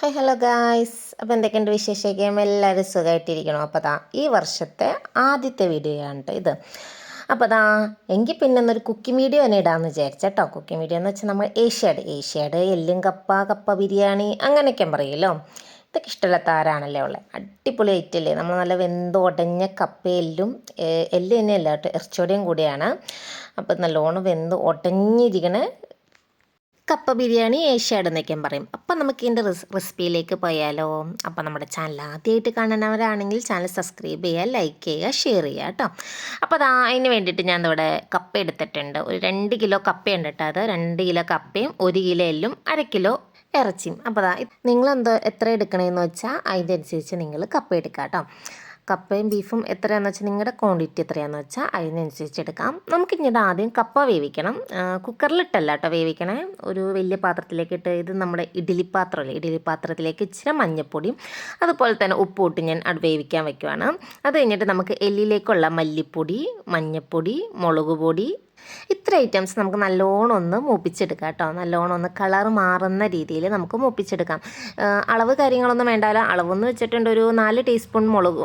Hi hello guys അപ്പോൾ എന്തൊക്കെയുണ്ട് വിശേഷമൊക്കെ? എല്ലാവരും സുഖമായിട്ടിരിക്കണം? അപ്പോൾ ദാ ഈ വർഷത്തെ ആദ്യത്തെ വീഡിയോ ആണ് കേട്ടോ ഇത്. അപ്പോൾ ദാ എങ്കിൽ പിന്നെ ഒന്നൊരു കുക്കിംഗ് വീഡിയോ തന്നെ ഇടാമെന്ന് വിചാരിച്ചേട്ടോ കുക്കിംഗ് വീഡിയോ എന്ന് വെച്ചാൽ നമ്മൾ ഏഷ്യാഡ്. ഏഷ്യാഡ് എല്ലും കപ്പ കപ്പ ബിരിയാണി അങ്ങനെയൊക്കെ പറയുമല്ലോ ഇതൊക്കെ ഇഷ്ടമില്ലാത്ത ആരാണല്ലേ ഉള്ളത് അടിപൊളി ഐറ്റല്ലേ നമ്മൾ നല്ല വെന്ത് ഉടഞ്ഞ കപ്പ എല്ല് തന്നെയല്ല കേട്ടോ ഇറച്ചോടെയും കൂടിയാണ്. അപ്പോൾ നല്ലോണം വെന്ത് ഉടഞ്ഞിരിക്കണ കപ്പ ബിരിയാണി ഏഷ്യാഡ് എന്നൊക്കെ പറയും. അപ്പം നമുക്ക് ഇതിന്റെ റെസിപ്പിയിലേക്ക് പോയാലോ? അപ്പം നമ്മുടെ ചാനൽ ആദ്യമായിട്ട് കാണുന്നവരാണെങ്കിൽ ചാനൽ സബ്സ്ക്രൈബ് ചെയ്യുക ലൈക്ക് ചെയ്യുക ഷെയർ ചെയ്യുക കേട്ടോ അപ്പോൾ അത് അതിന് വേണ്ടിയിട്ട് ഞാൻ ഇവിടെ കപ്പ എടുത്തിട്ടുണ്ട്. ഒരു രണ്ട് കിലോ കപ്പയുണ്ട് കേട്ടോ അത്. രണ്ട് കിലോ കപ്പയും ഒരു കിലോ എല്ലും അര കിലോ ഇറച്ചിയും. അപ്പോൾ അതാ നിങ്ങളെന്തോ എത്ര എടുക്കണമെന്ന് വെച്ചാൽ അതിന്റെ അനുസരിച്ച് നിങ്ങൾ കപ്പ എടുക്കുക കേട്ടോ കപ്പയും ബീഫും എത്രയാണെന്ന് വെച്ചാൽ നിങ്ങളുടെ ക്വാണ്ടിറ്റി എത്രയാണെന്ന് വെച്ചാൽ അതിനനുസരിച്ച് എടുക്കാം. നമുക്ക് ഇങ്ങോട്ട് ആദ്യം കപ്പ വേവിക്കണം. കുക്കറിലിട്ടല്ല കേട്ടോ വേവിക്കണേ. ഒരു വലിയ പാത്രത്തിലേക്ക് ഇട്ട് ഇത് നമ്മുടെ ഇഡ്ഡലി പാത്രമല്ലേ ഇഡ്ഡലി പാത്രത്തിലേക്ക് ഇച്ചിരി മഞ്ഞപ്പൊടിയും അതുപോലെ തന്നെ ഉപ്പ് ഇട്ട് ഞാൻ അത് വേവിക്കാൻ വെക്കുവാണ്. അത് കഴിഞ്ഞിട്ട് നമുക്ക് എല്ലിലേക്കുള്ള മല്ലിപ്പൊടി മഞ്ഞപ്പൊടി മുളക് പൊടി ഇത്ര ഐറ്റംസ് നമുക്ക് നല്ലോണം ഒന്ന് മൂപ്പിച്ചെടുക്കാം കേട്ടോ. നല്ലോണം ഒന്ന് കളർ മാറുന്ന രീതിയിൽ നമുക്ക് മൂപ്പിച്ചെടുക്കാം. അളവ് കാര്യങ്ങളൊന്നും വേണ്ടാലോ? അളവെന്ന് വെച്ചിട്ടുണ്ട് ഒരു നാല് ടീസ്പൂൺ മുളക്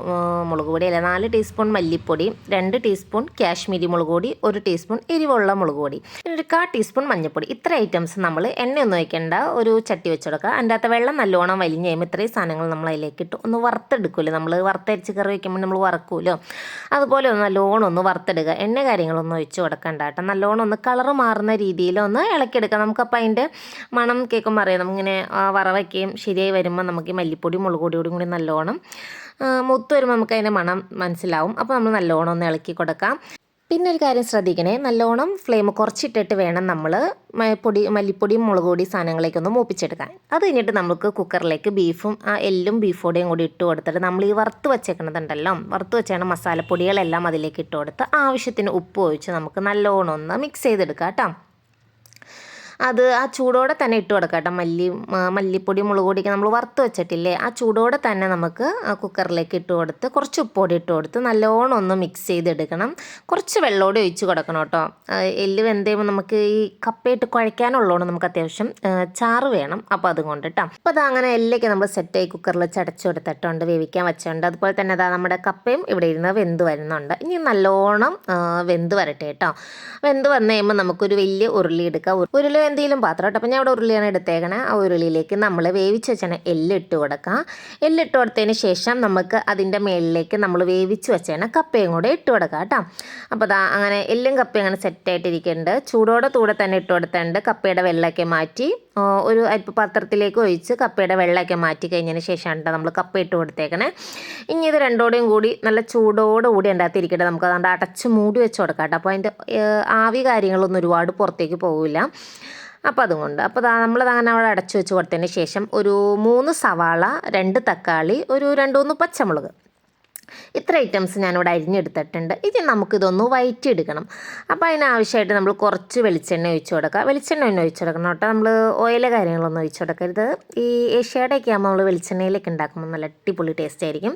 മുളക് പൊടി അല്ലെ? നാല് ടീസ്പൂൺ മല്ലിപ്പൊടി രണ്ട് ടീസ്പൂൺ കാശ്മീരി മുളക് പൊടി ഒരു ടീസ്പൂൺ എരിവുള്ള മുളക് പൊടി. ഒരു കാ ടീസ്പൂൺ മഞ്ഞൾപ്പൊടി ഇത്ര ഐറ്റംസ് നമ്മൾ എണ്ണയൊന്നും വയ്ക്കേണ്ട ഒരു ചട്ടി വെച്ചെടുക്കുക അതിന്റെ അകത്ത് വെള്ളം നല്ലോണം വലിഞ്ഞ് കഴിയുമ്പോൾ ഇത്രയും സാധനങ്ങൾ നമ്മൾ അതിലേക്ക് ഇട്ട്. ഒന്ന് വറുത്തെടുക്കുമല്ലോ നമ്മൾ വറുത്തരച്ച് കറി വയ്ക്കുമ്പോൾ നമ്മൾ വറക്കുമല്ലോ അതുപോലെ ഒന്ന് നല്ലോണം ഒന്ന് വറുത്തെടുക്കുക. എണ്ണ കാര്യങ്ങളൊന്നും ഒഴിച്ച് കൊടുക്കണ്ട. കേട്ടോ. നല്ലോണം ഒന്ന് കളറ് മാറുന്ന രീതിയിൽ ഒന്ന് ഇളക്കിയെടുക്കാം. നമുക്കപ്പോൾ അതിന്റെ മണം കേൾക്കുമ്പോൾ അറിയാം. നമുക്കിങ്ങനെ വറവയ്ക്കുകയും ശരിയായി വരുമ്പോൾ നമുക്ക് ഈ മല്ലിപ്പൊടി മുളക് പൊടിയോടും കൂടി നല്ലോണം മുത്ത് വരുമ്പോൾ നമുക്ക് അതിന്റെ മണം മനസ്സിലാവും. അപ്പോൾ നമ്മൾ നല്ലോണം ഒന്ന് ഇളക്കി കൊടുക്കാം. പിന്നെ ഒരു കാര്യം ശ്രദ്ധിക്കണേ. നല്ലോണം ഫ്ലെയിം കുറച്ചിട്ടിട്ട് വേണം നമ്മൾ പൊടി മല്ലിപ്പൊടിയും മുളക് പൊടി സാധനങ്ങളൊക്കെ ഒന്ന് മൂപ്പിച്ചെടുക്കാൻ. അത് കഴിഞ്ഞിട്ട് നമുക്ക് കുക്കറിലേക്ക് ബീഫും ആ എല്ലും ബീഫോടെയും കൂടി ഇട്ട് കൊടുത്തിട്ട് നമ്മൾ ഈ വറുത്ത് വെച്ചേക്കണതുണ്ടല്ലോ. വറുത്ത് വെച്ചാണ് മസാലപ്പൊടികളെല്ലാം അതിലേക്ക് ഇട്ട് കൊടുത്ത് ആവശ്യത്തിന് ഉപ്പ് ഒഴിച്ച് നമുക്ക് നല്ലോണം ഒന്ന് മിക്സ് ചെയ്തെടുക്കാം കേട്ടോ അത് ആ ചൂടോടെ തന്നെ ഇട്ട് കൊടുക്കാം കേട്ടോ. മല്ലി മല്ലിപ്പൊടി മുളക് പൊടിയൊക്കെ നമ്മൾ വറുത്ത് വെച്ചിട്ടില്ലേ? ആ ചൂടോടെ തന്നെ നമുക്ക് ആ കുക്കറിലേക്ക് ഇട്ട് കൊടുത്ത് കുറച്ച് ഉപ്പൊടി ഇട്ട് കൊടുത്ത് നല്ലോണം ഒന്ന് മിക്സ് ചെയ്തെടുക്കണം. കുറച്ച് വെള്ളമോടെ ഒഴിച്ച് കൊടുക്കണം കേട്ടോ. എല്ല് വെന്തയുമ്പോൾ നമുക്ക് ഈ കപ്പയിട്ട് കുഴയ്ക്കാനുള്ളതുകൊണ്ട് നമുക്ക് അത്യാവശ്യം ചാറ് വേണം. അപ്പോൾ അതുകൊണ്ട് കേട്ടോ അപ്പോൾ അത് അങ്ങനെ എല്ലൊക്കെ നമ്മൾ സെറ്റായി കുക്കറിൽ വെച്ച് അടച്ചു കൊടുത്തിട്ടുണ്ട് വേവിക്കാൻ വെച്ചിട്ടുണ്ട്. അതുപോലെ തന്നെ അതാ നമ്മുടെ കപ്പയും ഇവിടെ ഇരുന്ന് വെന്ത് വരുന്നുണ്ട്. ഇനി നല്ലോണം വെന്ത് വരട്ടെ കേട്ടോ വെന്ത് വന്നു കഴിയുമ്പോൾ നമുക്കൊരു വലിയ ഉരുളി എടുക്കാം. ഉരുളി എന്തെങ്കിലും പാത്രം കേട്ടോ അപ്പം ഞാൻ ഇവിടെ ഉരുളിയാണ് എടുത്തേക്കണേ. ആ ഉരുളിയിലേക്ക് നമ്മൾ വേവിച്ച് വെച്ചാണ് എല്ലിട്ട് കൊടുക്കാം. എല്ലിട്ട് കൊടുത്തതിന് ശേഷം നമുക്ക് അതിന്റെ മേളിലേക്ക് നമ്മൾ വേവിച്ച് വെച്ചേണ കപ്പയും കൂടെ ഇട്ട് കൊടുക്കാം കേട്ടോ. അപ്പോൾ അതാ അങ്ങനെ എല്ലും കപ്പയും അങ്ങനെ സെറ്റായിട്ടിരിക്കുന്നുണ്ട് ചൂടോടെ കൂടെ തന്നെ ഇട്ട് കൊടുത്തിട്ടുണ്ട്. കപ്പയുടെ വെള്ളമൊക്കെ മാറ്റി. ഒരു അരിപ്പ് പാത്രത്തിലേക്ക് ഒഴിച്ച് കപ്പയുടെ വെള്ളമൊക്കെ മാറ്റി കഴിഞ്ഞതിന് ശേഷമാണ് നമ്മൾ കപ്പ ഇട്ട് കൊടുത്തേക്കണേ. ഇനി ഇത് രണ്ടോടെയും കൂടി നല്ല ചൂടോടെ കൂടി അതിന്റെ അകത്ത് ഇരിക്കട്ടെ. നമുക്ക് അതുകൊണ്ട് അടച്ച് മൂടി വെച്ച് കൊടുക്കാം കേട്ടോ. അപ്പോൾ അതിന്റെ ആവി കാര്യങ്ങളൊന്നും ഒരുപാട് പുറത്തേക്ക് പോവില്ല. അപ്പോൾ അതുകൊണ്ട് അപ്പോൾ ദാ നമ്മളത് അങ്ങനെ അവിടെ അടച്ചു വെച്ച് കൊടുത്തതിന് ശേഷം ഒരു മൂന്ന് സവാള രണ്ട് തക്കാളി ഒരു രണ്ട് മൂന്ന് പച്ചമുളക്. ഇത്ര ഐറ്റംസ് ഞാനിവിടെ അരിഞ്ഞെടുത്തിട്ടുണ്ട്. ഇനി നമുക്കിതൊന്ന് വയറ്റിയെടുക്കണം. അപ്പോൾ അതിനാവശ്യമായിട്ട് നമ്മൾ കുറച്ച് വെളിച്ചെണ്ണ ഒഴിച്ചു കൊടുക്കുക. വെളിച്ചെണ്ണ തന്നെ ഒഴിച്ചു കൊടുക്കണം കേട്ടോ. നമ്മൾ ഓയിലെ കാര്യങ്ങളൊന്നും ഒഴിച്ചു കൊടുക്കരുത്. ഈ ഏഷ്യയുടെയൊക്കെ ആകുമ്പോൾ നമ്മൾ വെളിച്ചെണ്ണയിലേക്ക് ഉണ്ടാക്കുമ്പോൾ നല്ല അടിപൊളി ടേസ്റ്റ് ആയിരിക്കും.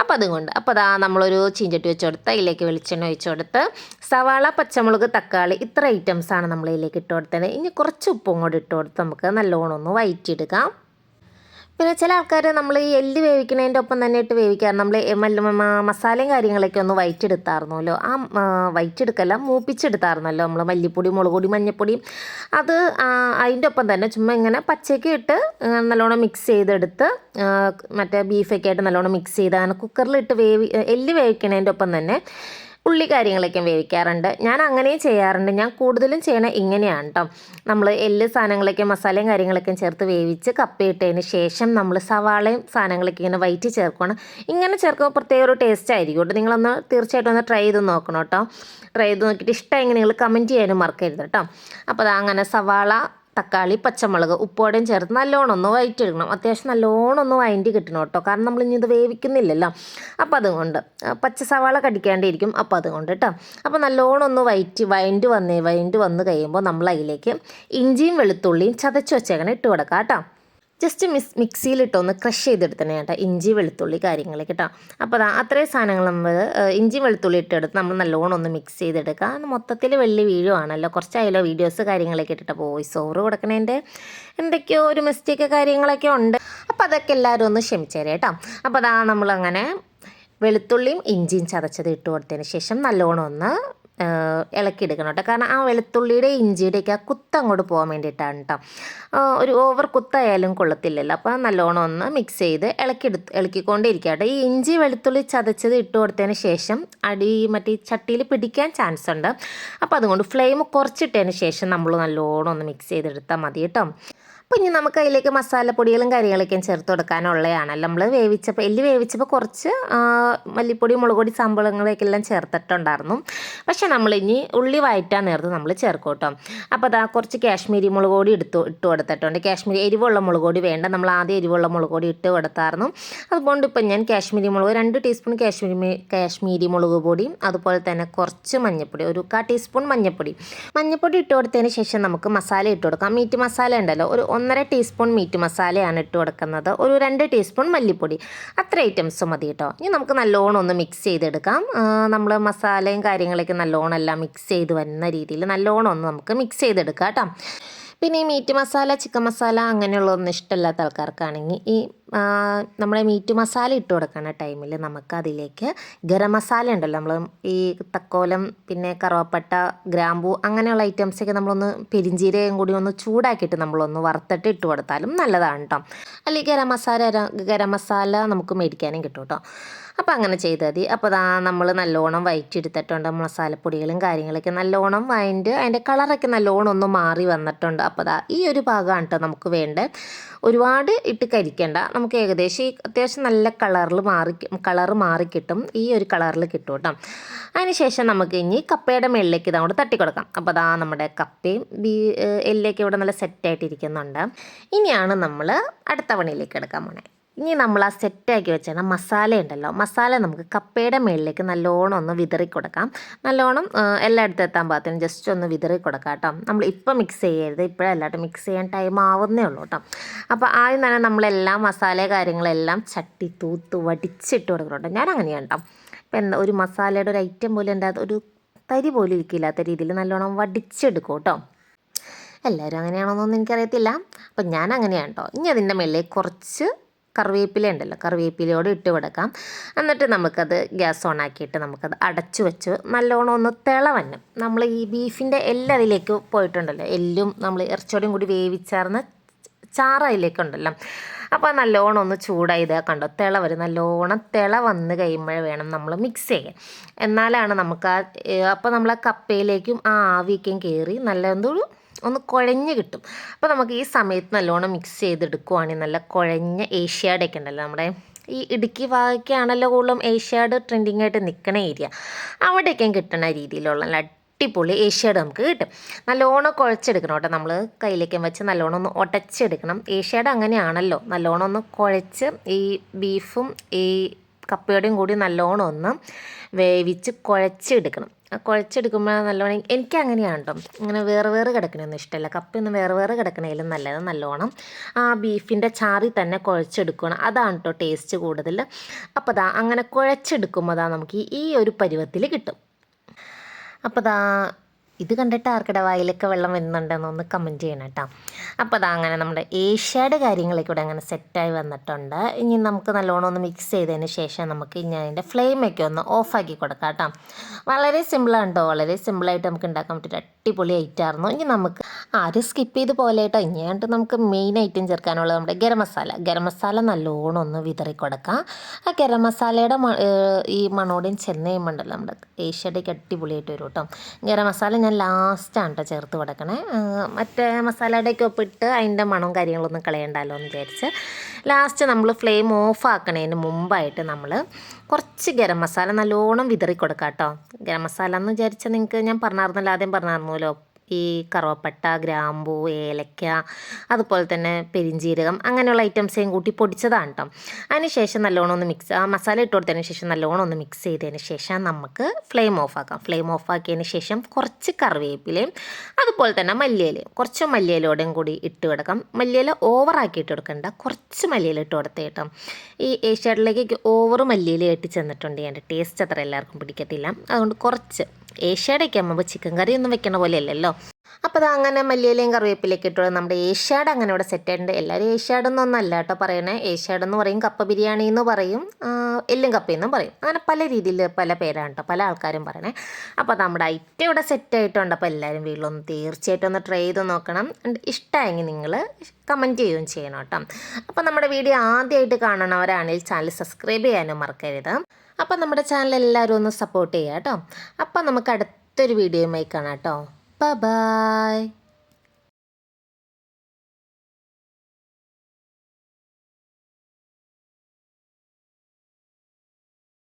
അപ്പോൾ അതും കൊണ്ട് അപ്പോൾ അതാ നമ്മളൊരു ചീഞ്ചട്ടി വെച്ച് കൊടുത്ത് അതിലേക്ക് വെളിച്ചെണ്ണ ഒഴിച്ചു കൊടുത്ത് സവാള പച്ചമുളക് തക്കാളി ഇത്ര ഐറ്റംസാണ് നമ്മൾ ഇതിലേക്ക് ഇട്ട് കൊടുത്തത്. ഇനി കുറച്ച് ഉപ്പും കൂടി ഇട്ട് കൊടുത്ത് നമുക്ക് നല്ലോണം ഒന്ന് വയറ്റിയെടുക്കാം. പിന്നെ ചില ആൾക്കാർ നമ്മൾ ഈ എല്ല് വേവിക്കുന്നതിന്റെ ഒപ്പം തന്നെ ഇട്ട് വേവിക്കാറ്. നമ്മൾ മസാലയും കാര്യങ്ങളൊക്കെ ഒന്ന് വയറ്റെടുത്തായിരുന്നല്ലോ ആ വയറ്റെടുക്കല്ല മൂപ്പിച്ചെടുത്തായിരുന്നല്ലോ നമ്മൾ മല്ലിപ്പൊടി മുളക് പൊടി അത് അതിന്റെ ഒപ്പം തന്നെ ചുമ്മാ ഇങ്ങനെ പച്ചയ്ക്ക് ഇട്ട് നല്ലോണം മിക്സ് ചെയ്തെടുത്ത് മറ്റേ ബീഫൊക്കെ ആയിട്ട് നല്ലോണം മിക്സ് ചെയ്ത് അങ്ങനെ കുക്കറിലിട്ട് വേവി എല്ല് വേവിക്കുന്നതിന്റെ ഒപ്പം തന്നെ ഉള്ളി കാര്യങ്ങളൊക്കെ വേവിക്കാറുണ്ട്. ഞാൻ അങ്ങനെയും ചെയ്യാറുണ്ട്. ഞാൻ കൂടുതലും ചെയ്യണ ഇങ്ങനെയാണ് കേട്ടോ നമ്മൾ എല്ല് സാധനങ്ങളൊക്കെ മസാലയും കാര്യങ്ങളൊക്കെ ചേർത്ത് വേവിച്ച് കപ്പയിട്ടതിന് ശേഷം നമ്മൾ സവാളയും സാധനങ്ങളൊക്കെ ഇങ്ങനെ വൈറ്റ് ചേർക്കണം ഇങ്ങനെ ചേർക്കുമ്പോൾ പ്രത്യേക ഒരു ടേസ്റ്റ് ആയിരിക്കും കേട്ടോ നിങ്ങളൊന്ന് തീർച്ചയായിട്ടും ഒന്ന് ട്രൈ ചെയ്ത് നോക്കണം കേട്ടോ ട്രൈ ചെയ്ത് നോക്കിയിട്ട് ഇഷ്ടമെങ്കിൽ നിങ്ങൾ കമന്റ് ചെയ്യാനും മറക്കരുത് കേട്ടോ അപ്പോൾ അങ്ങനെ സവാള തക്കാളി പച്ചമുളക് ഉപ്പോടെയും ചേർത്ത് നല്ലോണം ഒന്ന് വയറ്റെടുക്കണം അത്യാവശ്യം നല്ലോണം ഒന്ന് വയറ്റി കിട്ടണം കേട്ടോ. കാരണം നമ്മൾ ഇനി ഇത് വേവിക്കുന്നില്ലല്ലോ. അപ്പോൾ അതുകൊണ്ട് പച്ച സവാള കടിക്കാണ്ടിരിക്കും. അപ്പോൾ അതുകൊണ്ട് കേട്ടോ. അപ്പോൾ നല്ലോണം ഒന്ന് വയറ്റി വഴണ്ട് വന്നേ വഴണ്ട് വന്ന് കഴിയുമ്പോൾ നമ്മൾ അതിലേക്ക് ഇഞ്ചിയും വെളുത്തുള്ളിയും ചതച്ച് വെച്ചേക്കണം ഇട്ട് കൊടുക്കാം കേട്ടോ. ജസ്റ്റ് മിസ് മിക്സിയിലിട്ടൊന്ന് ക്രഷ് ചെയ്തെടുത്തണേ കേട്ടോ ഇഞ്ചി വെളുത്തുള്ളി കാര്യങ്ങൾ കേട്ടോ. അപ്പോൾ അതാ അത്രയും സാധനങ്ങൾ നമ്മൾ ഇഞ്ചി വെളുത്തുള്ളി ഇട്ടെടുത്ത് നമ്മൾ നല്ലോണം ഒന്ന് മിക്സ് ചെയ്തെടുക്കുക. അത് മൊത്തത്തിൽ വെള്ളി വീഴുവാണല്ലോ. കുറച്ചായാലോ വീഡിയോസ് കാര്യങ്ങളൊക്കെ ഇട്ടിട്ട് വോയിസ് ഓവർ കൊടുക്കണേന്റെ എന്തൊക്കെയോ ഒരു മിസ്റ്റേക്ക് കാര്യങ്ങളൊക്കെ ഉണ്ട്. അപ്പോൾ അതൊക്കെ എല്ലാവരും ഒന്ന് ക്ഷമിച്ചേരെ കേട്ടോ. അപ്പോൾ അതാ നമ്മളങ്ങനെ വെളുത്തുള്ളിയും ഇഞ്ചിയും ചതച്ചത് ഇട്ട് കൊടുത്തതിന് ശേഷം നല്ലോണം ഒന്ന് ഇളക്കിയെടുക്കണം കേട്ടോ. കാരണം ആ വെളുത്തുള്ളിയുടെ ഇഞ്ചിയുടെയൊക്കെ ആ കുത്ത് അങ്ങോട്ട് പോകാൻ വേണ്ടിയിട്ടാണ് കേട്ടോ. ഒരു ഓവർ കുത്തായാലും കൊള്ളത്തില്ലല്ലോ. അപ്പോൾ നല്ലോണം ഒന്ന് മിക്സ് ചെയ്ത് ഇളക്കിയെടുത്ത് ഇളക്കിക്കൊണ്ടേ ഇരിക്കുക കേട്ടോ. ഈ ഇഞ്ചി വെളുത്തുള്ളി ചതച്ചത് ഇട്ട് കൊടുത്തതിന് ശേഷം അടി മറ്റേ ചട്ടിയിൽ പിടിക്കാൻ ചാൻസ് ഉണ്ട്. അപ്പോൾ അതുകൊണ്ട് ഫ്ലെയിം കുറച്ചിട്ടതിന് ശേഷം നമ്മൾ നല്ലോണം ഒന്ന് മിക്സ് ചെയ്തെടുത്താൽ മതി കേട്ടോ. അപ്പോൾ ഇനി നമുക്ക് അതിലേക്ക് മസാലപ്പൊടികളും കാര്യങ്ങളൊക്കെയും ചേർത്ത് കൊടുക്കാനുള്ളതാണല്ലോ നമ്മൾ വേവിച്ചപ്പോൾ എല്ല് വേവിച്ചപ്പോൾ കുറച്ച് മല്ലിപ്പൊടി മുളക് പൊടി സംഭവങ്ങളൊക്കെ എല്ലാം ചേർത്തിട്ടുണ്ടായിരുന്നു. പക്ഷേ നമ്മൾ ഇനി ഉള്ളി വയറ്റാൻ നേരത്ത് നമ്മൾ ചേർക്കും കേട്ടോ അപ്പോൾ അതാ കുറച്ച് കാശ്മീരി മുളക് പൊടി എടുത്തു ഇട്ട് കൊടുത്തിട്ടുണ്ട്. കാശ്മീരി എരിവുള്ള മുളക് പൊടി വേണ്ട. നമ്മൾ ആദ്യം എരിവുള്ള മുളക് പൊടി ഇട്ട് കൊടുത്തായിരുന്നു. അതുകൊണ്ട് ഇപ്പം ഞാൻ കാശ്മീരി മുളക് രണ്ട് ടീസ്പൂൺ കാശ്മീരി കാശ്മീരി മുളക് പൊടിയും അതുപോലെ തന്നെ കുറച്ച് മഞ്ഞൾപ്പൊടി ഒരു കാ ടീസ്പൂൺ മഞ്ഞൾപ്പൊടി മഞ്ഞൾപ്പൊടി ഇട്ട് കൊടുത്തതിന് ശേഷം നമുക്ക് മസാല ഇട്ട് കൊടുക്കാം. മീറ്റ് മസാല ഉണ്ടല്ലോ ഒരു ഒന്നര ടീസ്പൂൺ മീറ്റ് മസാലയാണ് ഇട്ട് കൊടുക്കുന്നത്. ഒരു രണ്ട് ടീസ്പൂൺ മല്ലിപ്പൊടി. അത്ര ഐറ്റംസ് മതി കേട്ടോ. ഇനി നമുക്ക് നല്ലോണം ഒന്ന് മിക്സ് ചെയ്തെടുക്കാം. നമ്മൾ മസാലയും കാര്യങ്ങളൊക്കെ നല്ലോണം എല്ലാം മിക്സ് ചെയ്ത് വരുന്ന രീതിയിൽ നല്ലോണം ഒന്ന് നമുക്ക് മിക്സ് ചെയ്തെടുക്കാം കേട്ടോ. പിന്നെ ഈ മീറ്റ് മസാല ചിക്കൻ മസാല അങ്ങനെയുള്ളതൊന്നും ഇഷ്ടമില്ലാത്ത ആൾക്കാർക്കാണെങ്കിൽ ഈ നമ്മുടെ മീറ്റ് മസാല ഇട്ട് കൊടുക്കുന്ന ടൈമിൽ നമുക്ക് അതിലേക്ക് ഗരം മസാല ഉണ്ടല്ലോ. നമ്മൾ ഈ തക്കോലം പിന്നെ കറുവപ്പട്ട ഗ്രാമ്പു അങ്ങനെയുള്ള ഐറ്റംസൊക്കെ നമ്മളൊന്ന് പെരിഞ്ചീരകം കൂടി ഒന്ന് ചൂടാക്കിയിട്ട് നമ്മളൊന്ന് വറുത്തിട്ട് ഇട്ട് കൊടുത്താലും നല്ലതാണ് കേട്ടോ അല്ലെങ്കിൽ ഗരം മസാല ഗരം മസാല നമുക്ക് മേടിക്കാനും കിട്ടും കേട്ടോ അപ്പോൾ അങ്ങനെ ചെയ്താൽ മതി. അപ്പോൾ ദാ നമ്മൾ നല്ലോണം വയറ്റിയെടുത്തിട്ടുണ്ട്. മസാലപ്പൊടികളും കാര്യങ്ങളൊക്കെ നല്ലോണം വഴണ്ട് അതിന്റെ കളറൊക്കെ നല്ലോണം ഒന്ന് മാറി വന്നിട്ടുണ്ട്. അപ്പോൾ ദാ ഈ ഒരു ഭാഗമാണ് കേട്ടോ നമുക്ക് വേണ്ടത് ഒരുപാട് ഇട്ട് കരിക്കണ്ട. നമുക്ക് ഏകദേശം ഈ അത്യാവശ്യം നല്ല കളറിൽ മാറി കളറ് മാറി കിട്ടും. ഈ ഒരു കളറിൽ കിട്ടും കേട്ടോ അതിനുശേഷം നമുക്ക് ഇനി കപ്പയുടെ മേളിലേക്ക് ഇതങ്ങോട്ട് തട്ടി കൊടുക്കാം അപ്പോൾ അതാ നമ്മുടെ കപ്പയും ബീ എല്ലൊക്കെ ഇവിടെ നല്ല സെറ്റായിട്ടിരിക്കുന്നുണ്ട് ഇനിയാണ് നമ്മൾ അടുത്ത പണിയിലേക്ക് എടുക്കാൻ പോണേ. ഇനി നമ്മൾ ആ സെറ്റാക്കി വെച്ചാൽ മസാല ഉണ്ടല്ലോ. മസാല നമുക്ക് കപ്പയുടെ മുകളിലേക്ക് നല്ലോണം ഒന്ന് വിതറി കൊടുക്കാം. നല്ലോണം എല്ലായിടത്തും എത്താൻ പാകത്തിന് ജസ്റ്റ് ഒന്ന് വിതറി കൊടുക്കാം കേട്ടോ. നമ്മൾ ഇപ്പം മിക്സ് ചെയ്യരുത്. ഇപ്പോഴല്ലാട്ടോ മിക്സ് ചെയ്യാൻ ടൈം ആവുന്നേ ഉള്ളൂ കേട്ടോ. അപ്പോൾ ആദ്യം തന്നെ നമ്മളെല്ലാം മസാല കാര്യങ്ങളെല്ലാം ചട്ടി തൂത്ത് വടിച്ചിട്ട് കൊടുക്കണം ഞാൻ അങ്ങനെയാണ് കേട്ടോ. ഇപ്പം എന്താ ഒരു മസാലയുടെ ഒരു ഐറ്റം പോലും എന്റെ ഒരു തരി പോലും ഇരിക്കില്ലാത്ത രീതിയിൽ നല്ലോണം വടിച്ചെടുക്കും കേട്ടോ. എല്ലാവരും അങ്ങനെയാണോന്നൊന്നും എനിക്കറിയത്തില്ല. അപ്പം ഞാൻ അങ്ങനെയാണ് കേട്ടോ. ഇനി അതിന്റെ മേലെ കുറച്ച് കറിവേപ്പില ഉണ്ടല്ലോ കറിവേപ്പിലയോട് ഇട്ട് കൊടുക്കാം. എന്നിട്ട് നമുക്കത് ഗ്യാസ് ഓൺ ആക്കിയിട്ട് നമുക്കത് അടച്ചു വെച്ച് നല്ലോണം ഒന്ന് തിളവന്നും നമ്മൾ ഈ ബീഫിന്റെ എല്ലാം അതിലേക്ക് പോയിട്ടുണ്ടല്ലോ എല്ലും നമ്മൾ ഇറച്ചിയോടും കൂടി വേവിച്ചാർന്ന ചാറയിലേക്കുണ്ടല്ലോ. അപ്പോൾ നല്ലോണം ഒന്ന് ചൂടായി ഇതാ കണ്ടോ തിള വരും നല്ലോണം തിള വന്ന് കഴിയുമ്പോൾ വേണം നമ്മൾ മിക്സ് ചെയ്യാൻ. എന്നാലാണ് നമുക്ക് ആ അപ്പോൾ നമ്മൾ ആ കപ്പയിലേക്കും ആ ആവിക്കും കയറി നല്ല ഒന്ന് കുഴഞ്ഞ് കിട്ടും. അപ്പോൾ നമുക്ക് ഈ സമയത്ത് നല്ലോണം മിക്സ് ചെയ്തെടുക്കുവാണെങ്കിൽ നല്ല കുഴഞ്ഞ ഏഷ്യാഡൊക്കെ ഉണ്ടല്ലോ നമ്മുടെ ഈ ഇടുക്കി ഭാഗമൊക്കെയാണല്ലോ കൂടുതലും ഏഷ്യാഡ് ട്രെൻഡിങ് ആയിട്ട് നിൽക്കുന്ന ഏരിയ അവിടെയൊക്കെ കിട്ടുന്ന രീതിയിലുള്ള നല്ല അടിപൊളി ഏഷ്യാഡ് നമുക്ക് കിട്ടും. നല്ലോണം കുഴച്ചെടുക്കണം കേട്ടോ നമ്മൾ കയ്യിലേക്ക് വെച്ച് നല്ലോണം ഒന്ന് ഉടച്ചെടുക്കണം ഏഷ്യാഡ് അങ്ങനെയാണല്ലോ. നല്ലോണം ഒന്ന് കുഴച്ച് ഈ ബീഫും ഈ കപ്പയോടെയും കൂടി നല്ലോണം ഒന്ന് വേവിച്ച് കുഴച്ചെടുക്കണം. ആ കുഴച്ചെടുക്കുമ്പോൾ നല്ലോണം എനിക്ക് അങ്ങനെയാണ് കേട്ടോ ഇങ്ങനെ വേറെ വേറെ കിടക്കണമെന്ന് ഇഷ്ടമല്ല കപ്പയൊന്നും വേറെ വേറെ കിടക്കണേലും നല്ലത് നല്ലോണം ആ ബീഫിന്റെ ചാറി തന്നെ കുഴച്ചെടുക്കണം. അതാണ് കേട്ടോ ടേസ്റ്റ് കൂടുതൽ അപ്പോൾ അതാ അങ്ങനെ കുഴച്ചെടുക്കുമ്പോൾ അതാ നമുക്ക് ഈ- ഒരു പരുവത്തിൽ കിട്ടും. അപ്പോൾ ദാ ഇത് കണ്ടിട്ട് ആർക്കിടെ വായിലൊക്കെ വെള്ളം വരുന്നുണ്ടെന്ന് ഒന്ന് കമന്റ് ചെയ്യണം കേട്ടോ അപ്പോൾ അത് അങ്ങനെ നമ്മുടെ ഏഷ്യയുടെ കാര്യങ്ങളൊക്കെ ഇവിടെ അങ്ങനെ സെറ്റായി വന്നിട്ടുണ്ട്. ഇനി നമുക്ക് നല്ലോണം ഒന്ന് മിക്സ് ചെയ്തതിന് ശേഷം നമുക്ക് ഇനി അതിന്റെ ഫ്ലെയിമൊക്കെ ഒന്ന് ഓഫാക്കി കൊടുക്കാം കേട്ടോ വളരെ സിമ്പിളാണ് കേട്ടോ വളരെ സിമ്പിളായിട്ട് നമുക്ക് ഉണ്ടാക്കാൻ പറ്റിയൊരു അടിപൊളി ഐറ്റമായിരുന്നു ഇനി നമുക്ക് ആരും സ്കിപ്പ് ചെയ്ത് പോലെ കേട്ടോ ഇനിയാണ്ട് നമുക്ക് മെയിൻ ഐറ്റം ചേർക്കാനുള്ളത് നമ്മുടെ ഗരം മസാല ഗരം മസാല നല്ലോണം ഒന്ന് വിതറി കൊടുക്കാം. ആ ഗരം മസാലയുടെ ഈ മണോടിയും ചെന്നൈയും ഉണ്ടല്ലോ നമ്മുടെ ഏഷ്യയുടെയൊക്കെ അടിപൊളിയായിട്ട് വരും കേട്ടോ ഗരം മസാല ഞാൻ ലാസ്റ്റാണ് കേട്ടോ ചേർത്ത് കൊടുക്കണേ. മറ്റേ മസാലയുടെയൊക്കെ ഒപ്പിട്ട് അതിന്റെ മണവും കാര്യങ്ങളൊന്നും കളയണ്ടല്ലോ എന്ന് വിചാരിച്ച്. ലാസ്റ്റ് നമ്മൾ ഫ്ലെയിം ഓഫ് ആക്കണതിന് മുമ്പായിട്ട് നമ്മൾ കുറച്ച് ഗരം മസാല നല്ലോണം വിതറി കൊടുക്കാം കേട്ടോ ഗരം മസാല എന്ന് വിചാരിച്ചാൽ നിങ്ങൾക്ക് ഞാൻ പറഞ്ഞായിരുന്നല്ലോ ആദ്യം പറഞ്ഞായിരുന്നല്ലോ ഈ കറുവപ്പട്ട ഗ്രാമ്പൂ ഏലക്ക അതുപോലെ തന്നെ പെരിഞ്ചീരകം അങ്ങനെയുള്ള ഐറ്റംസേയും കൂട്ടി പൊടിച്ചതാണ് കേട്ടോ അതിന് ശേഷം നല്ലോണം ഒന്ന് മിക്സ് ആ മസാല ഇട്ട് കൊടുത്തതിന് ശേഷം നല്ലോണം ഒന്ന് മിക്സ് ചെയ്തതിന് ശേഷം നമുക്ക് ഫ്ലെയിം ഓഫ് ആക്കാം. ഫ്ലെയിം ഓഫ് ആക്കിയതിന് ശേഷം കുറച്ച് കറിവേപ്പിലയും അതുപോലെ തന്നെ മല്ലിയിലയും. കുറച്ച് മല്ലിയിലോടെയും കൂടി ഇട്ട് കൊടുക്കാം. മല്ലിയില ഓവറാക്കി ഇട്ട് കൊടുക്കണ്ട. കുറച്ച് മല്ലിയില ഇട്ട് കൊടുത്ത് കേട്ടോ ഈ ഏഷ്യാഡിലേക്ക് ഓവർ മല്ലിയില ഇട്ട് ചെന്നിട്ടുണ്ട്. എന്റെ ടേസ്റ്റ് അത്ര എല്ലാവർക്കും പിടിക്കത്തില്ല. അതുകൊണ്ട് കുറച്ച് ഏഷ്യയുടെയൊക്കെ ആകുമ്പോൾ ചിക്കൻ കറി ഒന്നും വെക്കണ പോലെ അല്ലല്ലോ അപ്പോൾ അത് അങ്ങനെ മല്ലിയിലയും കറിവേപ്പിലേക്ക് ഇട്ടുള്ളത് നമ്മുടെ ഏഷ്യാഡ് അങ്ങനെ ഇവിടെ സെറ്റ് ആയിട്ടുണ്ട്. എല്ലാവരും ഏഷ്യാഡ് എന്നൊന്നല്ല കേട്ടോ പറയണേ. ഏഷ്യാഡ് എന്ന് പറയും കപ്പ ബിരിയാണി എന്ന് പറയും എല്ലും കപ്പയെന്നും പറയും. അങ്ങനെ പല രീതിയിൽ പല പേരാണ് കേട്ടോ പല ആൾക്കാരും പറയണേ. അപ്പോൾ നമ്മുടെ ഐറ്റം ഇവിടെ സെറ്റ് ആയിട്ടുണ്ട്. അപ്പോൾ എല്ലാവരും വീട്ടിലൊന്ന് തീർച്ചയായിട്ടും ഒന്ന് ട്രൈ ചെയ്ത് നോക്കണം. ഇഷ്ടമായെങ്കിൽ നിങ്ങൾ കമന്റ് ചെയ്യുകയും ചെയ്യണം കേട്ടോ. അപ്പോൾ നമ്മുടെ വീഡിയോ ആദ്യമായിട്ട് കാണണവരാണെങ്കിൽ ചാനൽ സബ്സ്ക്രൈബ് ചെയ്യാനും മറക്കരുത്. അപ്പോൾ നമ്മുടെ ചാനൽ എല്ലാവരും ഒന്ന് സപ്പോർട്ട് ചെയ്യുക കേട്ടോ. അപ്പോൾ നമുക്ക് അടുത്തൊരു വീഡിയോയുമായി കാണാം കേട്ടോ. ബൈ